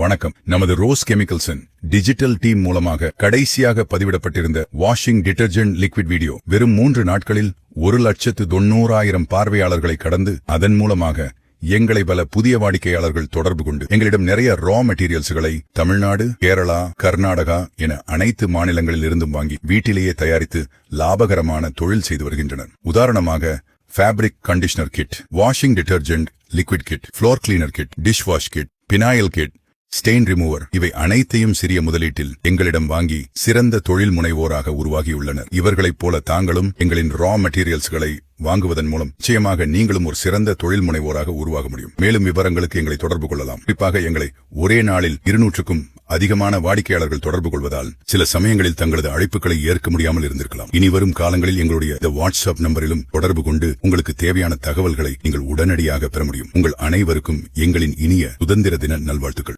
வணக்கம். நமது rose கெமிக்கல்ஸின் digital team மூலமாக கடைசியாக பதிவிடப்பட்டிருந்த வாஷிங் டிடர்ஜென்ட் லிக்விட் வீடியோ வெறும் மூன்று நாட்களில் ஒரு லட்சத்து தொன்னூறாயிரம் பார்வையாளர்களை கடந்து அதன் மூலமாக எங்களை பல புதிய வாடிக்கையாளர்கள் தொடர்பு கொண்டு எங்களிடம் நிறைய ரா மெட்டீரியல்ஸ்களை தமிழ்நாடு கேரளா கர்நாடகா என அனைத்து மாநிலங்களில் இருந்தும் வாங்கி வீட்டிலேயே தயாரித்து லாபகரமான தொழில் செய்து வருகின்றனர். உதாரணமாக fabric conditioner kit washing detergent liquid kit floor cleaner kit dish wash kit phenyl kit stain remover இவை அனைத்தையும் சிறிய முதலீட்டில் எங்களிடம் வாங்கி சிறந்த தொழில் முனைவோராக உருவாகியுள்ளனர். இவர்களைப் போல தாங்களும் எங்களின் ரா மெட்டீரியல்ஸ்களை வாங்குவதன் மூலம் நிச்சயமாக நீங்களும் ஒரு சிறந்த தொழில் முனைவோராக உருவாக முடியும். மேலும் விவரங்களுக்கு எங்களை தொடர்பு கொள்ளலாம். குறிப்பாக எங்களை ஒரே நாளில் இருநூற்றுக்கும் அதிகமான வாடிக்கையாளர்கள் தொடர்பு கொள்வதால் சில சமயங்களில் தங்களது அழைப்புகளை ஏற்க முடியாமல் இருந்திருக்கலாம். இனி வரும் காலங்களில் எங்களுடைய இந்த வாட்ஸ்அப் நம்பரிலும் தொடர்பு கொண்டு உங்களுக்கு தேவையான தகவல்களை நீங்கள் உடனடியாக பெற முடியும். உங்கள் அனைவருக்கும் எங்களின் இனிய சுதந்திர தின நல்வாழ்த்துக்கள்.